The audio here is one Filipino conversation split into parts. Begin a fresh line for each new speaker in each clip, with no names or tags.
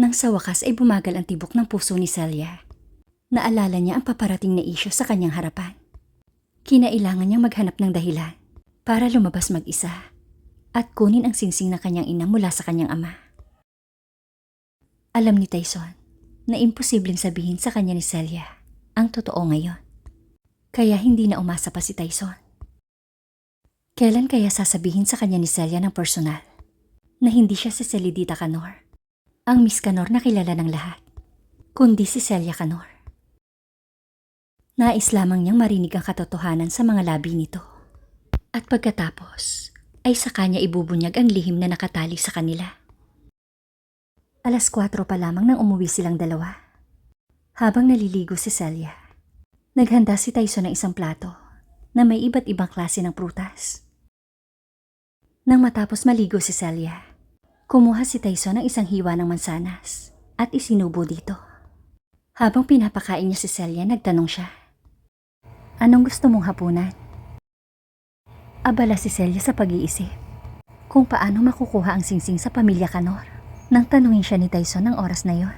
Nang sa wakas ay bumagal ang tibok ng puso ni Celia. Naalala niya ang paparating na isyo sa kanyang harapan. Kinailangan niyang maghanap ng dahilan para lumabas mag-isa at kunin ang singsing na kanyang ina mula sa kanyang ama. Alam ni Tyson na imposibleng sabihin sa kanya ni Celia ang totoo ngayon. Kaya hindi na umasa pa si Tyson. Kailan kaya sasabihin sa kanya ni Celia ng personal na hindi siya si Celidita Canor, ang Miss Canor na kilala ng lahat, kundi si Celia Canor. Nais lamang niyang marinig ang katotohanan sa mga labi nito. At pagkatapos, ay sa kanya ibubunyag ang lihim na nakatali sa kanila. Alas 4 pa lamang nang umuwi silang dalawa. Habang naliligo si Celia, naghanda si Tyson ng isang plato na may iba't ibang klase ng prutas. Nang matapos maligo si Celia, kumuha si Tyson ng isang hiwa ng mansanas at isinubo dito. Habang pinapakain niya si Celia, nagtanong siya. Anong gusto mong hapunan? Abala si Celia sa pag-iisip kung paano makukuha ang singsing sa pamilya Kanor. Nang tanungin siya ni Tyson ng oras na yon,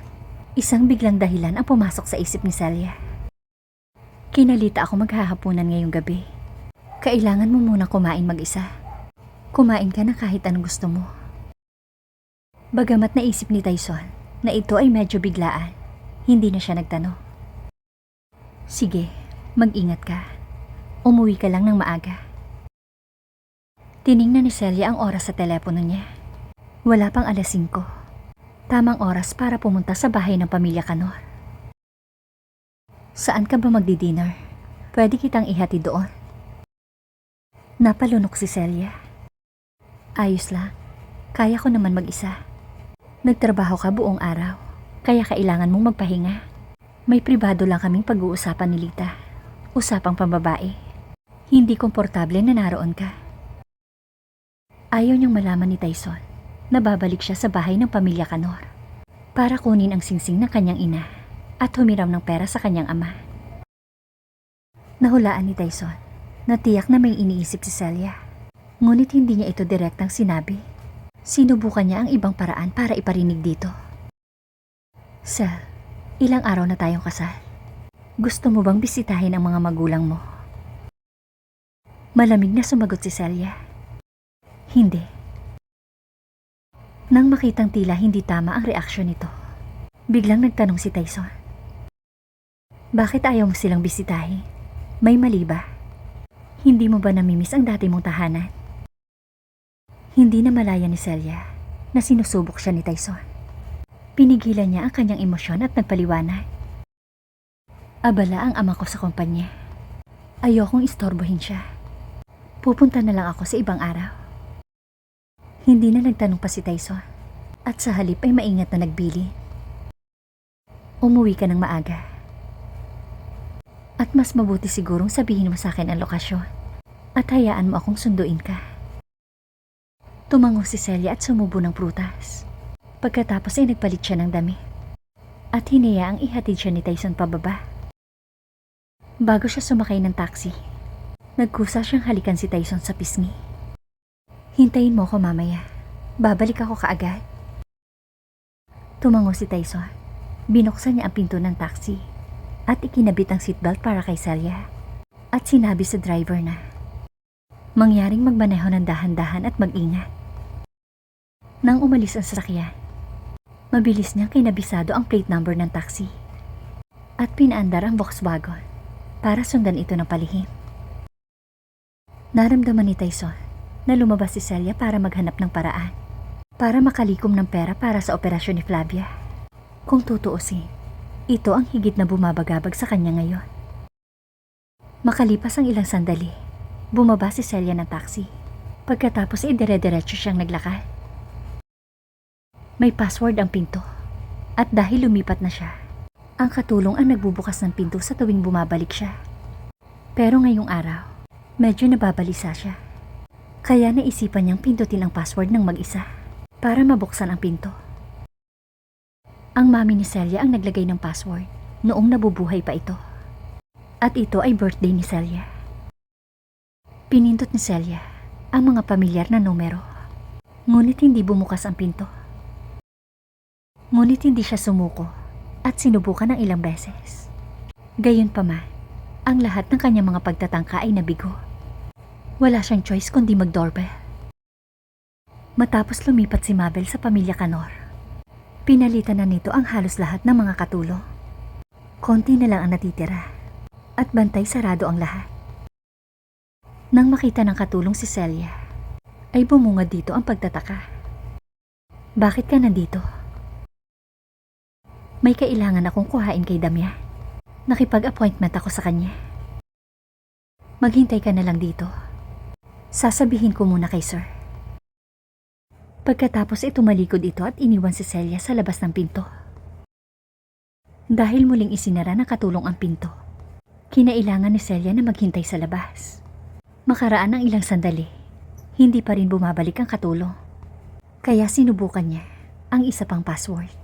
isang biglang dahilan ang pumasok sa isip ni Celia. Kinalita ako maghahapunan ngayong gabi. Kailangan mo muna kumain mag-isa. Kumain ka na kahit anong gusto mo. Bagamat naisip ni Tyson na ito ay medyo biglaan, hindi na siya nagtanong. Sige, mag-ingat ka. Umuwi ka lang ng maaga. Tiningnan ni Celia ang oras sa telepono niya. Wala pang alas 5. Tamang oras para pumunta sa bahay ng pamilya Kanor. Saan ka ba magdi-dinner? Pwede kitang ihati doon. Napalunok si Celia. Ayos lang. Kaya ko naman mag-isa. Nagtrabaho ka buong araw. Kaya kailangan mong magpahinga. May pribado lang kaming pag-uusapan ni Lita. Usapang pambabae. Hindi komportable na naroon ka. Ayaw niyang malaman ni Tyson na babalik siya sa bahay ng pamilya Kanor para kunin ang singsing ng kanyang ina at humiram ng pera sa kanyang ama. Nahulaan ni Tyson na tiyak na may iniisip si Celia. Ngunit hindi niya ito direktang sinabi. Sinubukan niya ang ibang paraan para iparinig dito. Sel, ilang araw na tayong kasal. Gusto mo bang bisitahin ang mga magulang mo? Malamig na sumagot si Celia. Hindi. Nang makitang tila hindi tama ang reaksyon nito, biglang nagtanong si Tyson. Bakit ayaw mo silang bisitahin? May mali ba? Hindi mo ba namimiss ang dati mong tahanan? Hindi na malaya ni Celia na sinusubok siya ni Tyson. Pinigilan niya ang kanyang emosyon at nagpaliwanag. Abala ang ama ko sa kumpanya. Ayokong istorbohin siya. Pupunta na lang ako sa ibang araw. Hindi na nagtanong pa si Tyson at sa halip ay maingat na nagbili. Umuwi ka ng maaga. At mas mabuti sigurong sabihin mo sa akin ang lokasyon at hayaan mo akong sunduin ka. Tumango si Celia at sumubo ng prutas. Pagkatapos ay nagpalit siya ng dami. At hinayaang ihatid siya ni Tyson pababa. Bago siya sumakay ng taxi, nagkusa siyang halikan si Tyson sa pisngi. Hintayin mo ako mamaya. Babalik ako kaagad. Tumango si Tyson. Binuksan niya ang pinto ng taxi at ikinabit ang seatbelt para kay Celia. At sinabi sa driver na mangyaring magmaneho ng dahan-dahan at mag-ingat. Nang umalis ang sasakyan, mabilis niyang kinabisado ang plate number ng taxi at pinaandar ang Volkswagen para sundan ito ng palihim. Naramdaman ni Tyson na lumabas si Celia para maghanap ng paraan para makalikom ng pera para sa operasyon ni Flavia. Kung tutuusin, ito ang higit na bumabagabag sa kanya ngayon. Makalipas ang ilang sandali, bumaba si Celia ng taxi. Pagkatapos ay dire-diretso siyang naglakad. May password ang pinto. At dahil lumipat na siya, ang katulong ang nagbubukas ng pinto sa tuwing bumabalik siya. Pero ngayong araw, medyo nababalisa siya. Kaya naisipan niyang pindutin ang password ng mag-isa para mabuksan ang pinto. Ang mami ni Celia ang naglagay ng password noong nabubuhay pa ito. At ito ay birthday ni Celia. Pinindot ni Celia ang mga pamilyar na numero. Ngunit hindi bumukas ang pinto. Ngunit hindi siya sumuko at sinubukan ng ilang beses. Gayunpaman, ang lahat ng kanyang mga pagtatangka ay nabigo. Wala siyang choice kundi mag-doorbell. Matapos lumipat si Mabel sa pamilya Kanor, pinalitan na nito ang halos lahat ng mga katulong. Konti na lang ang natitira at bantay sarado ang lahat. Nang makita ng katulong si Celia, ay bumungad dito ang pagtataka. Bakit ka nandito? May kailangan akong kuhain kay Damya. Nakipag-appointment ako sa kanya. Maghintay ka na lang dito. Sasabihin ko muna kay sir. Pagkatapos ay tumalikod ito at iniwan si Celia sa labas ng pinto. Dahil muling isinara ng katulong ang pinto, kinailangan ni Celia na maghintay sa labas. Makaraan ng ilang sandali, hindi pa rin bumabalik ang katulong. Kaya sinubukan niya ang isa pang password.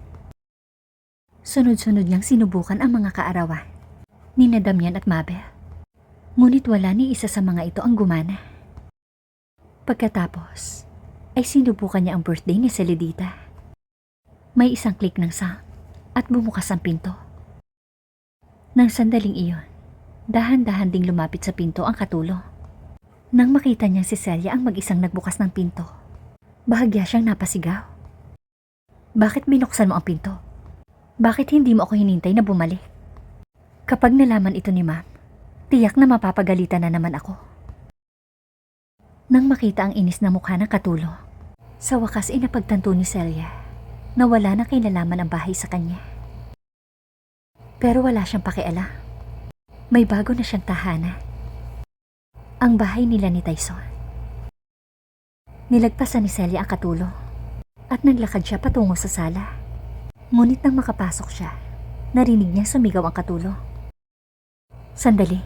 Sunod-sunod niyang sinubukan ang mga kaarawan ni na Damian at Mabel. Ngunit wala ni isa sa mga ito ang gumana. Pagkatapos, ay sinubukan niya ang birthday ni Celedita. May isang click ng sound at bumukas ang pinto. Nang sandaling iyon, dahan-dahan ding lumapit sa pinto ang katulong. Nang makita niya si Celia ang mag-isang nagbukas ng pinto, bahagya siyang napasigaw. Bakit binuksan mo ang pinto? Bakit hindi mo ako hinintay na bumalik? Kapag nalaman ito ni ma'am, tiyak na mapapagalitan na naman ako. Nang makita ang inis na mukha ng katulong, sa wakas ay napagtanto ni Celia na wala na kinalaman ang bahay sa kanya. Pero wala siyang pakialam. May bago na siyang tahanan. Ang bahay nila ni Tyson. Nilagpasan ni Celia ang katulong at naglakad siya patungo sa sala. Ngunit nang makapasok siya, narinig niya sumigaw ang katulong. Sandali,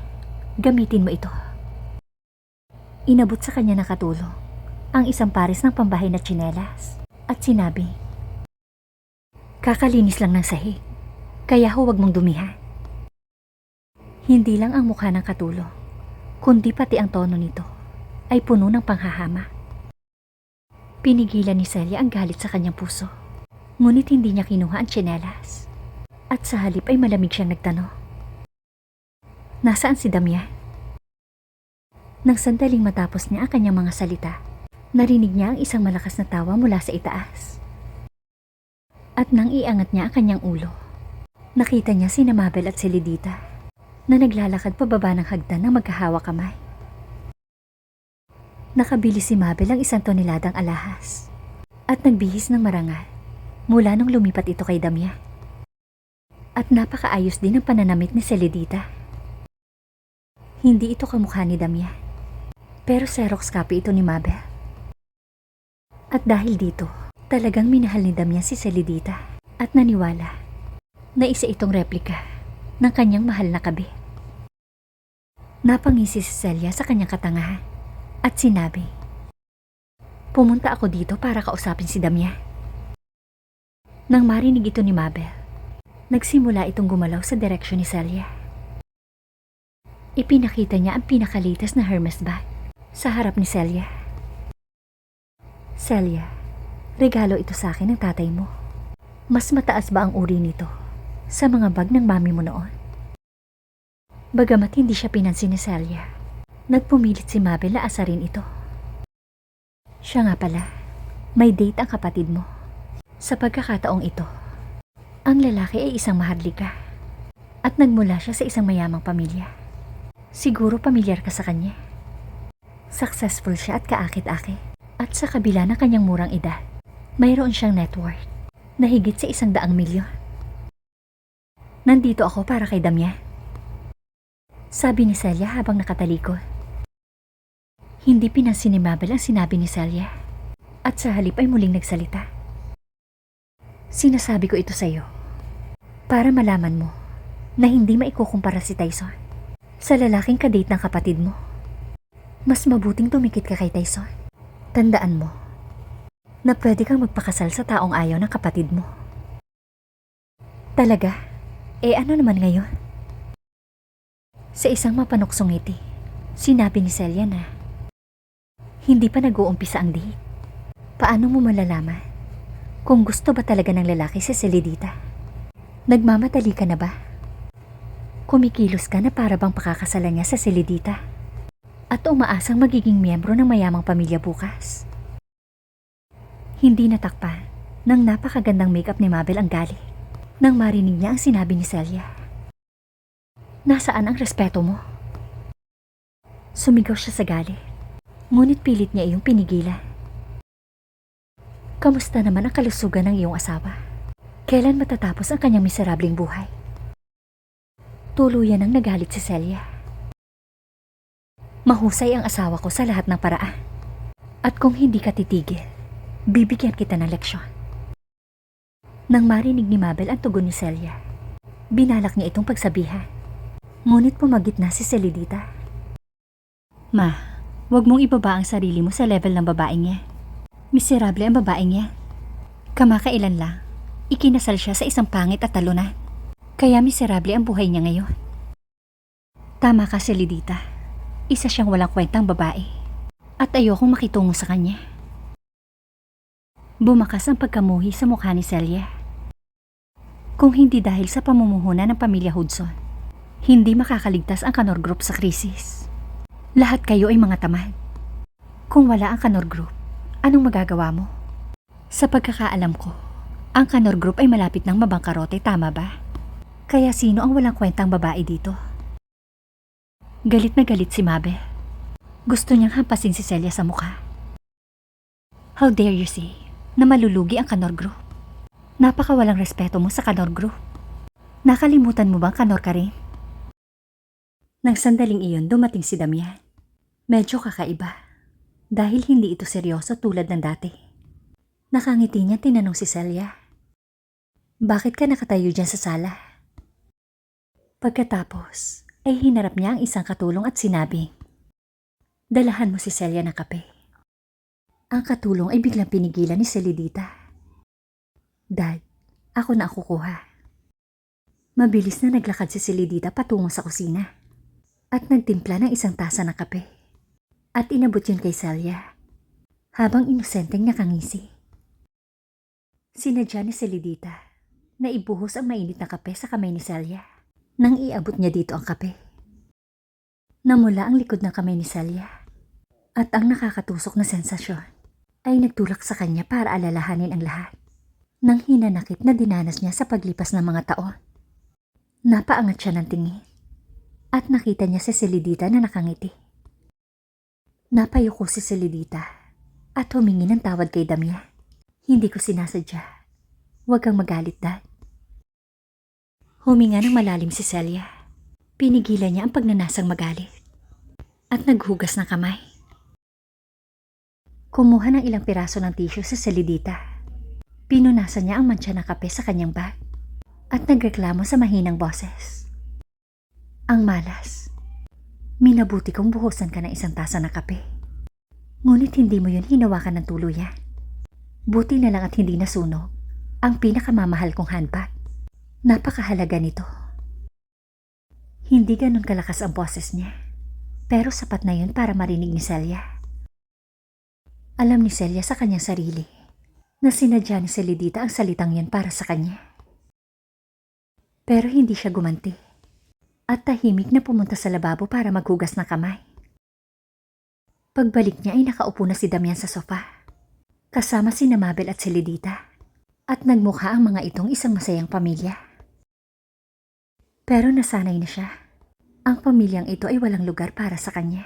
gamitin mo ito. Inabot sa kanya na katulong ang isang pares ng pambahay na tsinelas at sinabi, Kakalinis lang ng sahig, kaya huwag mong dumihan. Hindi lang ang mukha ng katulong, kundi pati ang tono nito ay puno ng panghahama. Pinigilan ni Celia ang galit sa kanyang puso, ngunit hindi niya kinuha ang tsinelas. At sa halip ay malamig siyang nagtanong. Nasaan si Damian? Nang sandaling matapos niya ang kanyang mga salita, narinig niya ang isang malakas na tawa mula sa itaas. At nang iangat niya ang kanyang ulo, nakita niya si Mabel at si Lidita na naglalakad pababa ng hagdan ng magkahawa kamay. Nakabili si Mabel ang isang toneladang alahas at nagbihis ng marangal mula nung lumipat ito kay Damya. At napakaayos din ang pananamit ni Celedita. Hindi ito kamukha ni Damya. Pero Xerox copy ito ni Mabel. At dahil dito, talagang minahal ni Damya si Celedita at naniwala na isa itong replika ng kanyang mahal na kabi. Napangisi si Celia sa kanyang katangahan at sinabi, Pumunta ako dito para kausapin si Damya. Nang marinig ito ni Mabel, nagsimula itong gumalaw sa direksyon ni Celia. Ipinakita niya ang pinakalitas na Hermes bag sa harap ni Celia. Celia, regalo ito sa akin ng tatay mo. Mas mataas ba ang uri nito sa mga bag ng mami mo noon? Bagamat hindi siya pinansin ni Celia, nagpumilit si Mabel na asarin ito. Siya nga pala, may date ang kapatid mo. Sa pagkakataong ito, ang lalaki ay isang maharlika at nagmula siya sa isang mayamang pamilya. Siguro pamilyar ka sa kanya. Successful siya at kaakit-akit. At sa kabila ng kanyang murang edad, mayroon siyang net worth na higit sa isang daang milyon. Nandito ako para kay Damya. Sabi ni Celia habang nakatalikod. Hindi pinansin ni Mabel ang sinabi ni Celia at sa halip ay muling nagsalita. Sinasabi ko ito sa iyo para malaman mo na hindi maikukumpara si Tyson sa lalaking kadate ng kapatid mo. Mas mabuting tumikit ka kay Tyson. Tandaan mo na pwede kang magpakasal sa taong ayaw ng kapatid mo. Talaga? Eh ano naman ngayon? Sa isang mapanuksong ngiti, sinabi ni Celia na hindi pa nag-uumpisa ang date. Paano mo malalaman Kung gusto ba talaga ng lalaki si Celidita? Nagmamadali ka na ba? Kumikilos ka na para bang pakakasalan niya sa Celidita? At umaasang magiging miyembro ng mayamang pamilya bukas? Hindi natakpan ng napakagandang makeup ni Mabel ang galit nang marinig niya ang sinabi ni Celia. Nasaan ang respeto mo? Sumigaw siya sa galit, ngunit pilit niya iyong pinigilan. Kamusta naman ang kalusugan ng iyong asawa? Kailan matatapos ang kanyang miserableng buhay? Tuluyan ang nagalit si Celia. Mahusay ang asawa ko sa lahat ng paraan. At kung hindi ka titigil, bibigyan kita ng leksyon. Nang marinig ni Mabel ang tugon ni Celia, binalak niya itong pagsabihan. Ngunit pumagit na si Celidita. Ma, wag mong ibaba ang sarili mo sa level ng babaeng niya. Miserable ang babaeng niya. Kamakailan lang, ikinasal siya sa isang pangit at talunan. Kaya miserable ang buhay niya ngayon. Tama ka, Celidita. Isa siyang walang kwentang babae. At ayokong makitungo sa kanya. Bumakas ang pagkamuhi sa mukha ni Celia. Kung hindi dahil sa pamumuhunan ng pamilya Hudson, hindi makakaligtas ang Kanor Group sa krisis. Lahat kayo ay mga tamad. Kung wala ang Kanor Group, anong magagawa mo? Sa pagkakaalam ko, ang Kanor Group ay malapit ng mabangkarote, tama ba? Kaya sino ang walang kwentang babae dito? Galit na galit si Mabel. Gusto niyang hampasin si Celia sa mukha. How dare you say na malulugi ang Kanor Group? Napakawalang respeto mo sa Kanor Group. Nakalimutan mo bang Kanor ka rin? Nang sandaling iyon dumating si Damian. Medyo kakaiba. Dahil hindi ito seryoso tulad ng dati. Nakangiti niya tinanong si Celia. Bakit ka nakatayo dyan sa sala? Pagkatapos, ay hinarap niya ang isang katulong at sinabi, Dalahan mo si Celia ng kape. Ang katulong ay biglang pinigilan ni Celidita. Dad, ako na ang kukuha. Mabilis na naglakad si Celidita patungo sa kusina at nagtimpla ng isang tasa ng kape. At inabot yun kay Celia habang inosenteng nakangisi. Sinadya ni Celidita na ibuhos ang mainit na kape sa kamay ni Celia nang iabot niya dito ang kape. Namula ang likod ng kamay ni Celia at ang nakakatusok na sensasyon ay nagtulak sa kanya para alalahanin ang lahat ng hinanakit na dinanas niya sa paglipas ng mga taon. Napaangat siya ng tingin at nakita niya si Celidita na nakangiti. Napayuko si Celidita at humingi ng tawad kay Damia. Hindi ko sinasadya. Huwag kang magalit, Dad. Huminga ng malalim si Celia. Pinigilan niya ang pagnanasang magalit. At naghugas ng kamay. Kumuha ng ilang piraso ng tissue sa Celidita. Pinunasan niya ang mantsa ng kape sa kanyang bag. At nagreklamo sa mahinang boses. Ang malas. Minabuti kong buhusan ka ng isang tasa ng kape. Ngunit hindi mo yun hinawakan ng tuluyan. Buti na lang at hindi nasunog ang pinakamamahal kong handbag. Napakahalaga nito. Hindi ganun kalakas ang boses niya. Pero sapat na yun para marinig ni Celia. Alam ni Celia sa kanyang sarili na sinadya ni Celidita ang salitang yan para sa kanya. Pero hindi siya gumanti at tahimik na pumunta sa lababo para maghugas ng kamay. Pagbalik niya ay nakaupo na si Damian sa sofa, kasama si Mabel at si Lidita, at nagmukha ang mga itong isang masayang pamilya. Pero nasanay na siya. Ang pamilyang ito ay walang lugar para sa kanya.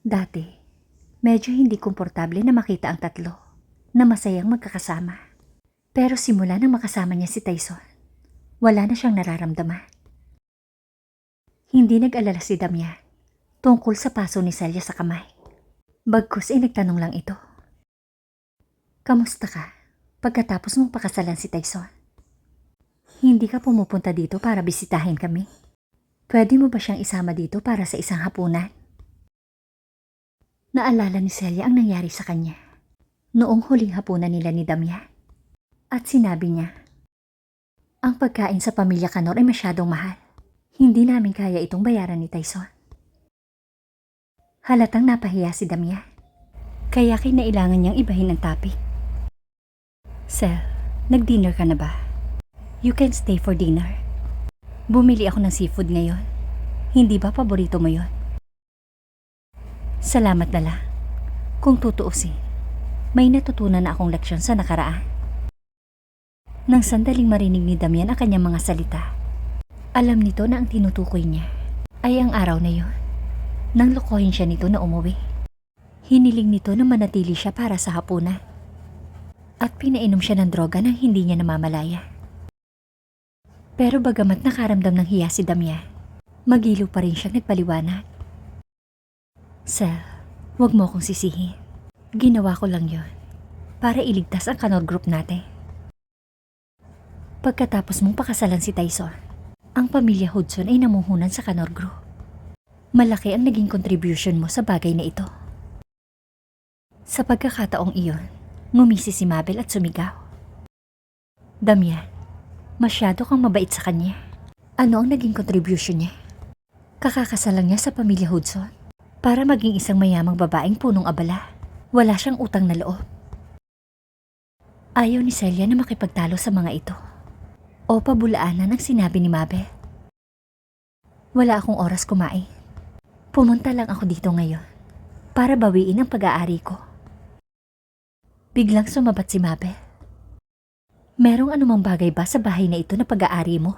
Dati, medyo hindi komportable na makita ang tatlo na masayang magkakasama. Pero simula nang makasama niya si Tyson, wala na siyang nararamdaman. Hindi nag-alala si Damian tungkol sa paso ni Celia sa kamay. Bagkus ay nagtanong lang ito. Kamusta ka pagkatapos mong pakasalan si Tyson? Hindi ka pumupunta dito para bisitahin kami? Pwede mo ba siyang isama dito para sa isang hapunan? Naalala ni Celia ang nangyari sa kanya noong huling hapunan nila ni Damian. At sinabi niya, ang pagkain sa pamilya Kanor ay masyadong mahal. Hindi namin kaya itong bayaran ni Tyson. Halatang napahiya si Damia. Kaya kinailangan niyang ibahin ang topic. Sel, nag-dinner ka na ba? You can stay for dinner. Bumili ako ng seafood ngayon. Hindi ba paborito mo yon? Salamat na lang. Kung tutuusin, may natutunan na akong leksyon sa nakaraan. Nang sandaling marinig ni Damian ang kanyang mga salita, alam nito na ang tinutukoy niya ay ang araw na yon. Nang lokohin siya nito na umuwi. Hiniling nito na manatili siya para sa hapunan. At pinainom siya ng droga nang hindi niya namamalaya. Pero bagamat nakaramdam ng hiya si Damian, magilo pa rin siya nagpaliwanag. Sel, wag mo akong sisihin. Ginawa ko lang yon para iligtas ang kanor group natin. Pagkatapos mong pakasalan si Tyson, ang pamilya Hudson ay namuhunan sa kanor group. Malaki ang naging contribution mo sa bagay na ito. Sa pagkakataong iyon, ngumisi si Mabel at sumigaw. Damian, masyado kang mabait sa kanya. Ano ang naging contribution niya? Kakakasalang niya sa pamilya Hudson para maging isang mayamang babaeng punong abala. Wala siyang utang na loob. Ayaw ni Celia na makipagtalo sa mga ito. O pabulaanan ang sinabi ni Mabel. Wala akong oras kumain. Pumunta lang ako dito ngayon para bawiin ang pag-aari ko. Biglang sumabat si Mabel. Merong anumang bagay ba sa bahay na ito na pag-aari mo?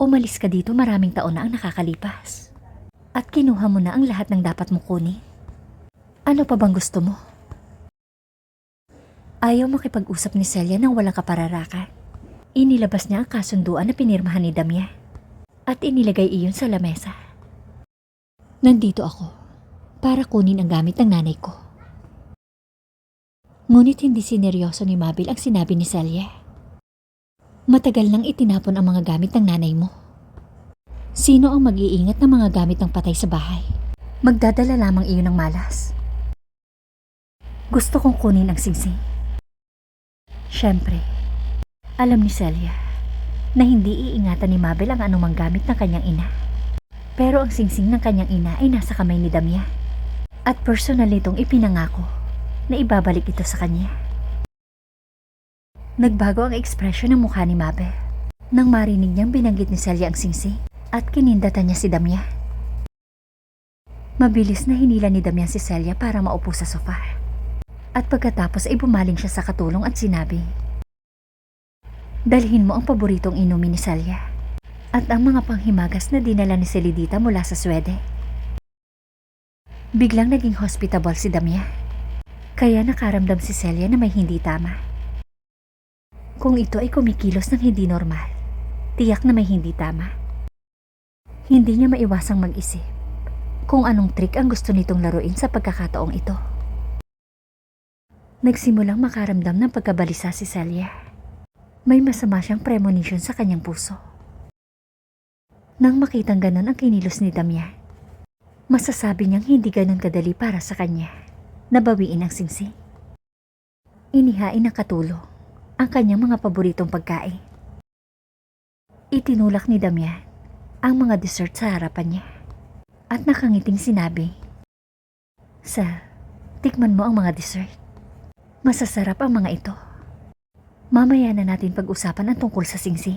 Umalis ka dito maraming taon na ang nakakalipas. At kinuha mo na ang lahat ng dapat mo kunin. Ano pa bang gusto mo? Ayaw makipag-usap ni Celia nang walang kapararakan. Inilabas niya ang kasunduan na pinirmahan ni Damia. At inilagay iyon sa lamesa. Nandito ako para kunin ang gamit ng nanay ko. Ngunit hindi sineryoso ni Mabil ang sinabi ni Celia. Matagal nang itinapon ang mga gamit ng nanay mo. Sino ang mag-iingat ng mga gamit ng patay sa bahay? Magdadala lamang iyon ng malas. Gusto kong kunin ang singsing. Siyempre, alam ni Celia na hindi iingatan ni Mabel ang anumang gamit ng kanyang ina. Pero ang singsing ng kanyang ina ay nasa kamay ni Damia. At personal nitong ipinangako na ibabalik ito sa kanya. Nagbago ang ekspresyon ng mukha ni Mabel nang marinig niyang binanggit ni Celia ang singsing at kinindatan niya si Damia. Mabilis na hinila ni Damian si Celia para maupo sa sofa. At pagkatapos ay bumaling siya sa katulong at sinabi, Dalhin mo ang paboritong inumin ni Celia at ang mga panghimagas na dinala ni Celidita mula sa Swede. Biglang naging hospitable si Damia. Kaya nakaramdam si Celia na may hindi tama. Kung ito ay kumikilos ng hindi normal, tiyak na may hindi tama. Hindi niya maiwasang mag-isip kung anong trick ang gusto nitong laruin sa pagkakataong ito. Nagsimulang makaramdam ng pagkabalisa si Celia. May masama siyang premonition sa kanyang puso. Nang makitang ganon ang kinilos ni Damia, masasabi niyang hindi ganon kadali para sa kanya. Nabawiin ang singsing. Inihain ng katulong ang kanyang mga paboritong pagkain. Itinulak ni Damia ang mga dessert sa harapan niya. At nakangiting sinabi, Sa, tikman mo ang mga dessert. Masasarap ang mga ito. Mamaya na natin pag-usapan ang tungkol sa singsi.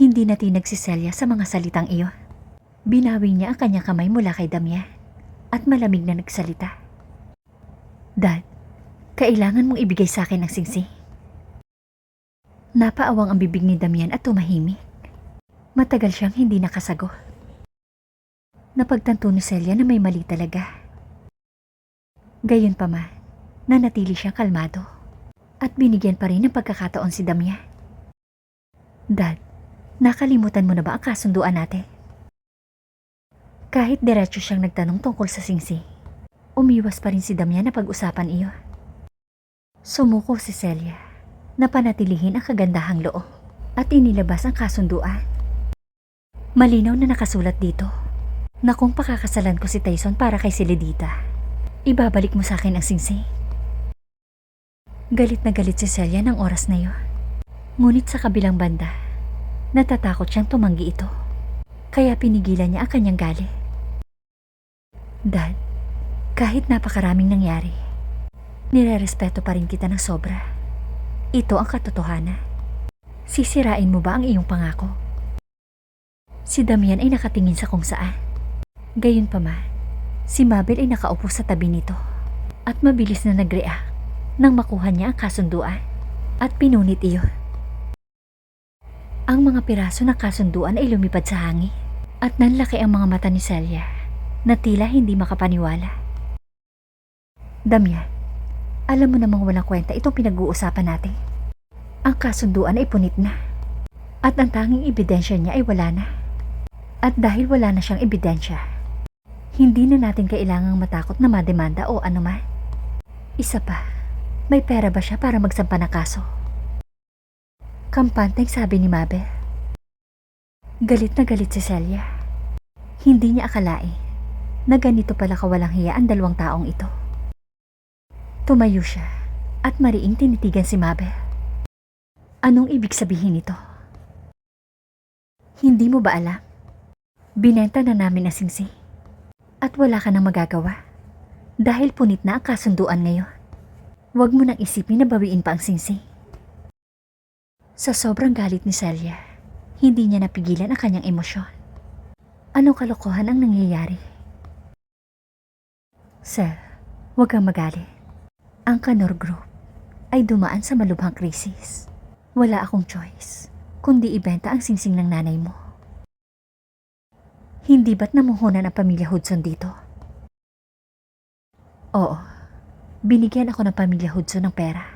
Hindi natinag si Celia sa mga salitang iyon. Binawi niya ang kanyang kamay mula kay Damia at malamig na nagsalita. Dad, kailangan mong ibigay sa akin ang singsi. Napaawang ang bibig ni Damian at tumahimik. Matagal siyang hindi nakasagot. Napagtanto ni Celia na may mali talaga. Gayon pa man, nanatili siyang kalmado at binigyan pa rin ng pagkakataon si Damia. Dad, nakalimutan mo na ba ang kasunduan natin? Kahit diretso siyang nagtanong tungkol sa singsi, umiwas pa rin si Damia na pag-usapan iyo. Sumuko si Celia na panatilihin ang kagandahang loob at inilabas ang kasunduan. Malinaw na nakasulat dito na kung pakakasalan ko si Tyson para kay Celedita, ibabalik mo sa akin ang singsi. Galit na galit si Celia ng oras na yon. Ngunit sa kabilang banda, natatakot siyang tumanggi ito. Kaya pinigilan niya ang kanyang galit. Dad, kahit napakaraming nangyari, Nirerespeto pa rin kita ng sobra. Ito ang katotohanan. Sisirain mo ba ang iyong pangako? Si Damian ay nakatingin sa kung saan. Gayon pa man, si Mabel ay nakaupo sa tabi nito at mabilis na nag-react nang makuha niya ang kasunduan at pinunit iyon. Ang mga piraso ng kasunduan ay lumipad sa hangin at nanlaki ang mga mata ni Celia na tila hindi makapaniwala. Damian, alam mo namang walang kwenta itong pinag-uusapan natin. Ang kasunduan ay punit na at ang tanging ebidensya niya ay wala na. At dahil wala na siyang ebidensya, hindi na natin kailangang matakot na mademanda o anuman. Isa pa, may pera ba siya para magsampa ng kaso? Kampanteng sabi ni Mabel. Galit na galit si Celia. Hindi niya akalain na ganito pala kawalang hiya ang dalawang taong ito. Tumayo siya at mariing tinitigan si Mabel. Anong ibig sabihin nito? Hindi mo ba alam? Binenta na namin ang singsi. At wala ka nang magagawa. Dahil punit na ang kasunduan ngayon. Huwag mo nang isipin na bawiin pa ang singsi. Sa sobrang galit ni Celia, hindi niya napigilan ang kanyang emosyon. Anong kalokohan ang nangyayari? Sir, huwag kang magalit. Ang Kanor Group ay dumaan sa malubhang krisis. Wala akong choice, kundi ibenta ang singsing ng nanay mo. Hindi ba't namuhunan ang pamilya Hudson dito? Oo, binigyan ako ng pamilya Hudson ng pera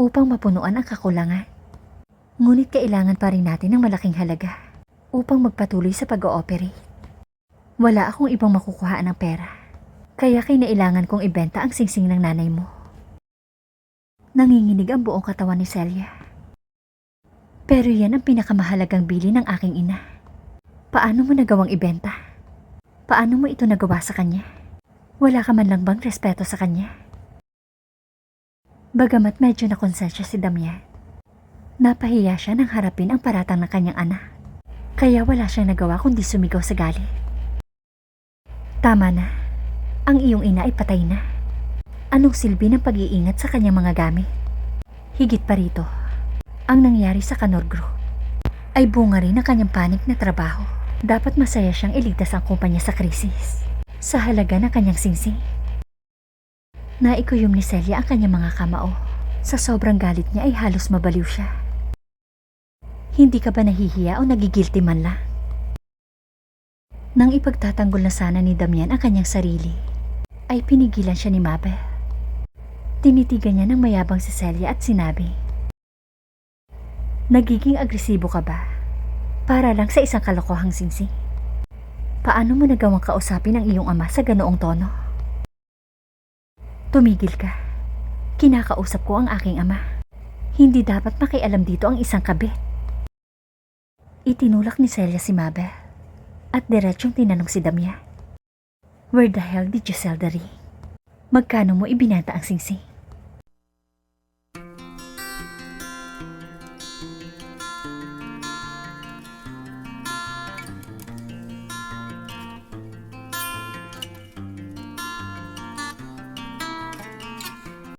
upang mapunuan ang kakulangan. Ngunit kailangan pa rin natin ng malaking halaga upang magpatuloy sa pag-ooperate. Wala akong ibang makukuhaan ng pera, kaya kinailangan kong ibenta ang singsing ng nanay mo. Nanginginig ang buong katawan ni Celia. Pero yan ang pinakamahalagang bili ng aking ina. Paano mo nagawang ibenta? Paano mo ito nagawa sa kanya? Wala ka man lang bang respeto sa kanya? Bagamat medyo nakonsensya si Damian, napahiya siya nang harapin ang paratang ng kanyang anak. Kaya wala siyang nagawa kundi sumigaw sa galit. Tama na. Ang iyong ina ay patay na. Anong silbi ng pag-iingat sa kanyang mga gamit? Higit pa rito, ang nangyari sa Kanor Group ay bunga rin ng kanyang panik na trabaho. Dapat masaya siyang iligtas ang kumpanya sa krisis. Sa halaga ng kanyang singsing. Naikuyom ni Celia ang kanyang mga kamao. Sa sobrang galit niya ay halos mabaliw siya. Hindi ka ba nahihiya o nagigilty man lang? Nang ipagtatanggol na sana ni Damian ang kanyang sarili, ay pinigilan siya ni Mabel. Tinitigan niya ng mayabang si Celia at sinabi, Nagiging agresibo ka ba? Para lang sa isang kalokohang singsing. Paano mo nagawang kausapin ang iyong ama sa ganoong tono? Tumigil ka. Kinakausap ko ang aking ama. Hindi dapat makialam dito ang isang kabit. Itinulak ni Celia si Mabel at diretsyong tinanong si Damia. Where the hell did you sell the ring? Magkano mo ibinenta ang singsing?